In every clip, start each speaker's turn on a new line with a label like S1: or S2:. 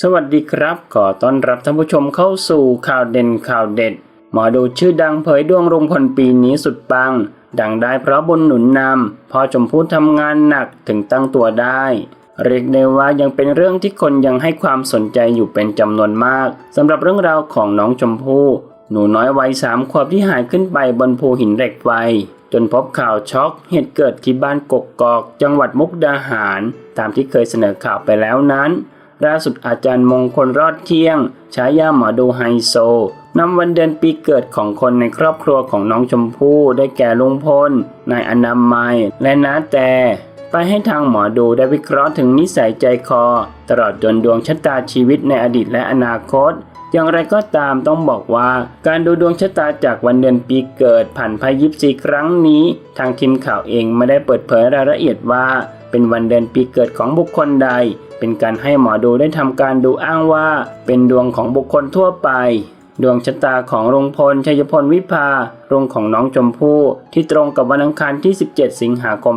S1: สวัสดีครับ ขอต้อนรับท่านผู้ชมเข้าสู่ข่าวเด่นข่าวเด็ด หมอดูชื่อดังเผยดวงลงพลปีนี้สุดปัง ดังได้เพราะบนหนุนนำพอชมพู่ทำงานหนักถึงตั้งตัวได้ เรียกได้ว่ายังเป็นเรื่องที่คนยังให้ความสนใจอยู่เป็นจำนวนมากสำหรับเรื่องราวของน้องชมพู่หนูน้อยวัยสามขวบที่หายขึ้นไปบนภูหินเหล็กไฟจนพบข่าวช็อกเหตุเกิดที่บ้านกกกอก จังหวัดมุกดาหาร ตามที่เคยเสนอข่าวไปแล้วนั้น ล่าสุดอาจารย์มงคลรอดเที่ยงฉายาหมอดูไฮโซนำวันเดือนปีเกิดของคนในครอบครัวของน้องชมพู่ได้แก่ลุงพลนายอนามัย และน้าแต่ ไปให้ทางหมอดูได้วิเคราะห์ถึงนิสัยใจคอ ตลอดจนดวงชะตาชีวิตในอดีตและอนาคตอย่างไรก็ตามต้องบอกว่า การดูดวงชะตาจากวันเดือนปีเกิดผ่านไพ่ยิปซีครั้งนี้ ทางทีมข่าวเองไม่ได้เปิดเผยรายละเอียดว่า เป็นวันเดือนปีเกิดของบุคคลใด เป็นการให้หมอดูได้ทำการดูอ้างว่า เป็นดวงของบุคคลทั่วไป ดวงชะตาของลุงพลชัยพลวิภาลุงของน้องชมพู่ที่ตรงกับวันอังคารที่ 17 สิงหาคม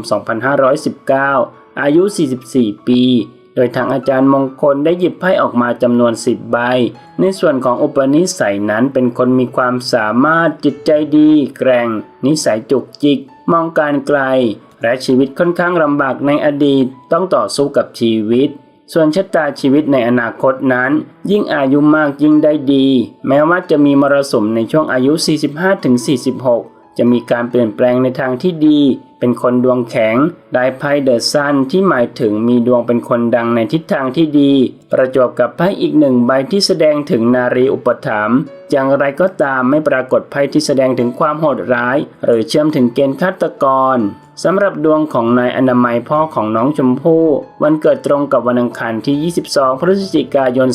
S1: 2519 อายุ 44 ปีโดยทางอาจารย์มงคลได้หยิบไพ่ออกมาจำนวน 10 ใบ ในส่วนของอุปนิสัยนั้นเป็นคนมีความสามารถจิตใจดี แกร่ง นิสัยจุกจิก มองการไกล และชีวิตค่อนข้างลำบากในอดีตต้องต่อสู้กับชีวิต ส่วนชะตาชีวิตในอนาคตนั้น ยิ่งอายุมากยิ่งได้ดี แม้ว่าจะมีมรสุมในช่วงอายุ 45-46 จะมีการเปลี่ยนแปลงในทางที่ดี เป็นคนดวงแข็งได้ไพ่เดอะซันที่หมายถึงมีดวงเป็นคนดังในทิศทางที่ดี ประจวบกับไพ่อีกหนึ่งใบที่แสดงถึงนารีอุปถัมภ์อย่างไรก็ตามไม่ปรากฏไพ่ที่แสดงถึงความโหดร้าย หรือเชื่อมถึงเกณฑ์ฆาตกรสำหรับดวงของนายอนามัยพ่อของน้องชมพู่ วันเกิดตรงกับวันอังคารที่ 22 พฤศจิกายน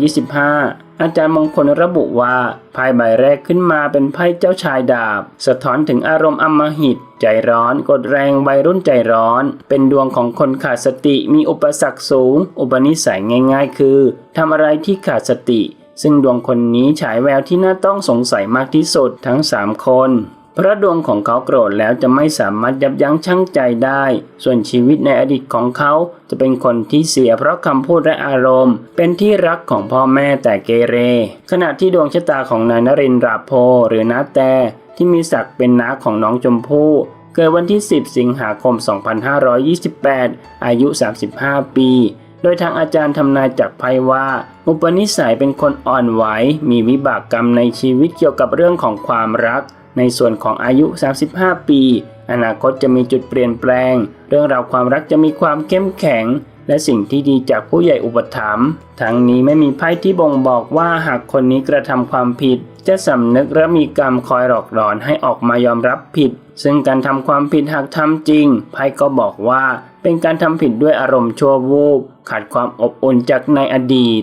S1: 2525 อาจารย์มงคลระบุว่าไพ่ใบแรกขึ้นมาเป็นไพ่เจ้าชายดาบ สะท้อนถึงอารมณ์อำมหิต ใจร้อน กดแรงวัยรุ่นใจร้อน เป็นดวงของคนขาดสติมีอุปสรรคสูง อุปนิสัยง่ายๆ คือทำอะไรที่ขาดสติ ซึ่งดวงคนนี้ฉายแววที่น่าต้องสงสัยมากที่สุดทั้ง 3 คน พระดวงของเขาโกรธแล้วจะไม่สามารถยับยั้งชั่งใจได้ ส่วนชีวิตในอดีตของเขาจะเป็นคนที่เสียเพราะคำพูดและอารมณ์ เป็นที่รักของพ่อแม่แต่เกเร ขณะที่ดวงชะตาของนายนรินทร์ราโพหรือนาแต่ที่มีศักดิ์เป็นน้าของน้องชมพู่เกิดวันที่ 10 สิงหาคม 2528 อายุ 35 ปี โดยทางอาจารย์ทำนายจากไพ่ว่า อุปนิสัยเป็นคนอ่อนไหว มีวิบากกรรมในชีวิตเกี่ยวกับเรื่องของความรัก ในส่วนของอายุ 35 ปี อนาคตจะมีจุดเปลี่ยนแปลง เรื่องราวความรักจะมีความเข้มแข็ง และสิ่งที่ดีจากผู้ใหญ่อุปถัมภ์ทั้งนี้ไม่มีไพ่ที่บ่งบอกว่าหากคนนี้กระทำความผิด จะสำนึกและมีกรรมคอยหลอกหลอนให้ออกมายอมรับผิด ซึ่งการทำความผิดหากทำจริง ไพ่ก็บอกว่า เป็นการทำผิดด้วยอารมณ์ชั่ววูบขาดความอบอุ่นจากในอดีต